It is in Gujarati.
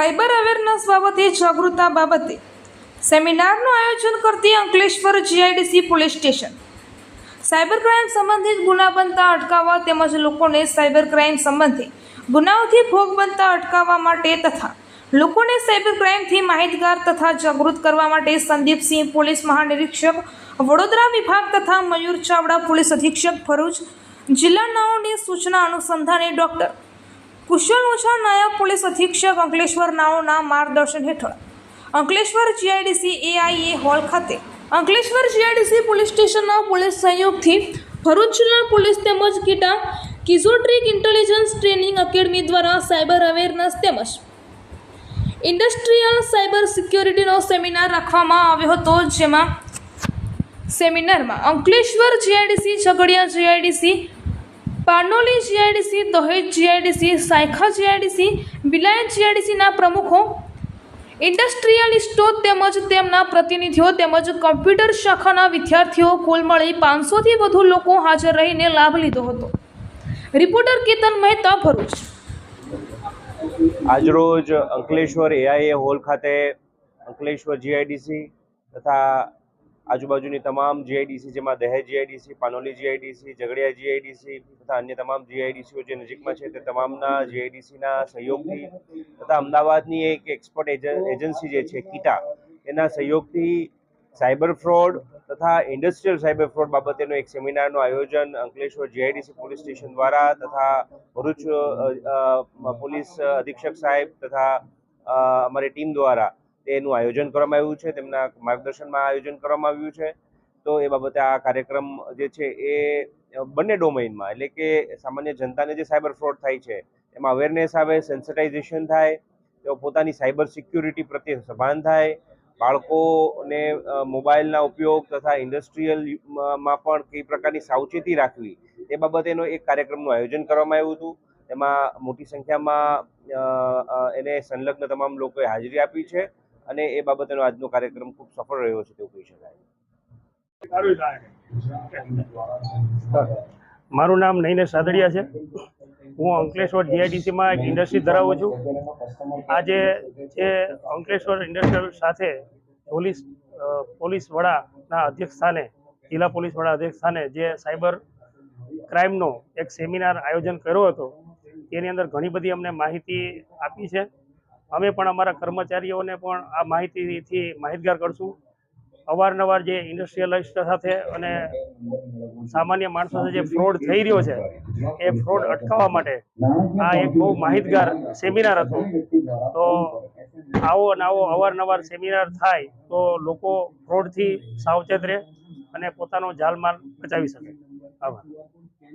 સાયબર અવેરનેસ બાબતે જાગૃતતા બાબતે સેમિનારનું આયોજન કરતી Ankleshwar GIDC police station. Cyber crime સંબંધિત ગુના બનતા અટકાવવા તેમજ લોકોને સાયબર ક્રાઇમ સંબંધે ગુનાઓથી ભોગ બનતા અટકાવવા માટે તથા લોકોને સાયબર ક્રાઇમથી માહિતગાર તથા જાગૃત કરવા માટે સંદીપસિંહ પોલીસ મહાનિરીક્ષક, વડોદરા વિભાગ તથા મયુર ચાવડા પોલીસ અધિક્ષક ભરૂચ જિલ્લાનાઓની સૂચના અનુસંધાને ડોક્ટર કુશલ ઓછા નાયબ પોલીસ અધિક્ષક અંકલેશ્વર નાઓના માર્ગદર્શન હેઠળ અંકલેશ્વર જીઆઈડીસી એઆઈએ હોલ ખાતે અંકલેશ્વર જીઆઈડીસી પોલીસ સ્ટેશનના પોલીસ સહયોગથી ભરૂચ જિલ્લા પોલીસ તેમજ કીટા કિઝોટ્રિક ઇન્ટેલિજન્સ ટ્રેનિંગ એકેડમી દ્વારા સાયબર અવેરનેસ તેમજ ઇન્ડસ્ટ્રીયલ સાયબર સિક્યોરિટીનો સેમિનાર રાખવામાં આવ્યો હતો, જેમાં સેમિનારમાં Ankleshwar GIDC Jhagadia GIDC Panoli GIDC, Dahej GIDC, Saykha GIDC Vilayat જીઆઈડીસીના પ્રમુખો, ઇન્ડસ્ટ્રીયલિસ્ટો તેમજ તેમના પ્રતિનિધિઓ તેમજ કમ્પ્યુટર શાખાના વિદ્યાર્થીઓ કુલ મળી પાંચસોથી વધુ લોકો હાજર રહીને લાભ લીધો હતો. રિપોર્ટર કેતન મહેતા ભરૂચ. આજરોજ અંકલેશ્વર એઆઈએ હોલ ખાતે અંકલેશ્વર જીઆઈડીસી તથા આજુબાજુની તમામ જીઆઈડીસી જેમાં Dahej GIDC Panoli GIDC Jhagadia GIDC તથા અન્ય તમામ જીઆઈડીસીઓ જે નજીકમાં છે તે તમામના જીઆઈડીસીના સહયોગથી તથા અમદાવાદની એક એક્સપર્ટ એજન્સી જે છે, કીટા, એના સહયોગથી સાયબર ફ્રોડ તથા ઇન્ડસ્ટ્રીયલ સાયબર ફ્રોડ બાબતેનું એક સેમિનારનું આયોજન અંકલેશ્વર જીઆઈડીસી પોલીસ સ્ટેશન દ્વારા તથા ભરૂચ પોલીસ અધિક્ષક સાહેબ તથા અમારી ટીમ દ્વારા તેનું આયોજન કરવામાં આવ્યું છે, તેમના માર્ગદર્શનમાં આયોજન કરવામાં આવ્યું છે. તો એ બાબતે આ કાર્યક્રમ જે છે એ બંને ડોમેઇનમાં એટલે કે સામાન્ય જનતાને જે સાયબર ફ્રોડ થાય છે, એમાં અવેરનેસ આવે સેન્સિટાઇઝેશન થાય, તેઓ પોતાની સાયબર સિક્યુરિટી પ્રત્યે સભાન થાય, બાળકોને મોબાઈલના ઉપયોગ તથા ઇન્ડસ્ટ્રીયલમાં પણ કઈ પ્રકારની સાવચેતી રાખવી, એ બાબતેનો એક કાર્યક્રમનું આયોજન કરવામાં આવ્યું હતું. એમાં મોટી સંખ્યામાં એને સંલગ્ન તમામ લોકોએ હાજરી આપી છે. અને એ બાબતેનો આજનો કાર્યક્રમ ખૂબ સફળ રહ્યો છે તેવું કહી શકાય. મારું નામ નૈનેશ સાદડિયા છે. હું અંકલેશ્વર જીઆઈડીસીમાં એક ઇન્ડસ્ટ્રી ધરાવું છું. આજે જે અંકલેશ્વર ઇન્ડસ્ટ્રીયલ સાથે પોલીસ પોલીસ વડાના અધ્યક્ષ સ્થાને જિલ્લા પોલીસ વડા અધ્યક્ષ સ્થાને જે સાયબર ક્રાઇમનો એક સેમિનાર આયોજન કર્યો હતો તેની અંદર ઘણી બધી અમને માહિતી આપી છે. અમે પણ અમારા કર્મચારીઓને પણ આ માહિતીથી માહિતગાર કરશું. અવારનવાર જે ઇન્ડસ્ટ્રીયલિસ્ટ સાથે અને સામાન્ય માણસો સાથે જે ફ્રોડ થઈ રહ્યો છે, એ ફ્રોડ અટકાવવા માટે આ એક બહુ માહિતગાર સેમિનાર હતો. તો આવો અને આવો અવારનવાર સેમિનાર થાય તો લોકો ફ્રોડથી સાવચેત રહે અને પોતાનો જાલમાલ બચાવી શકે. આભાર.